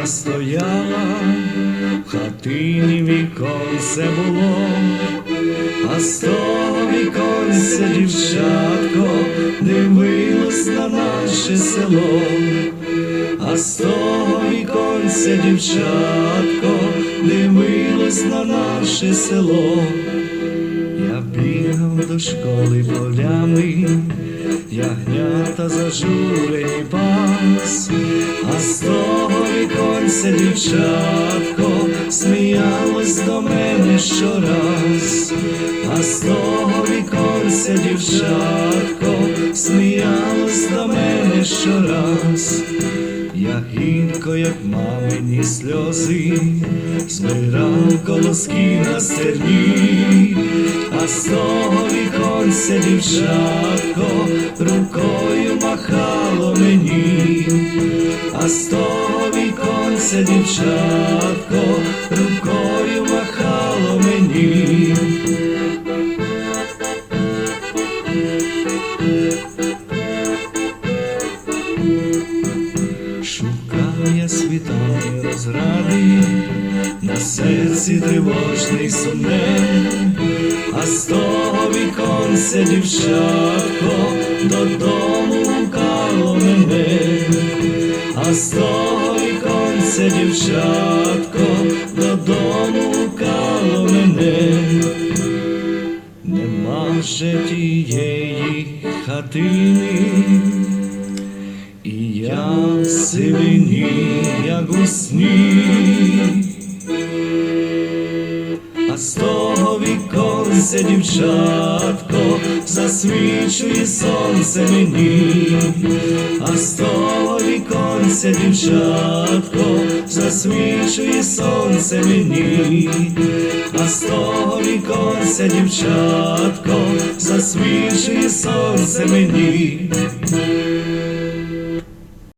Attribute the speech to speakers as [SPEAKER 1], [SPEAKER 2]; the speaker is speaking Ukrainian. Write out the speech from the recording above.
[SPEAKER 1] хата стояла, в хатині віконце було, а з того віконця дівчатко дивилось на наше село, а з того віконця дівчатко дивилось на наше село. Я бігав до школи полями, ягнята зажурені пас, а з віконця дівчатко сміялось до мене щораз, а з того віконця дівчатко сміялось до мене щораз. Я гідко, як мамині сльози, збирав колоски на стерні, а з того віконця дівчатко рукою махало мені, а з того віконця дівчатко рукою махало мені. Шукав я світами розради, на серці тривожний сумне, а з того віконця дівчатко додому гукало мене, а з того віконця дівчатко додому гукало мене. Нема вже тієї хатини. І я в сивині, як у сні, а з того віконця дівчатко засвічує сонце мені, а з того віконця дівчатко засвічує сонце мені, а з того віконця дівчатко засвічує сонце мені.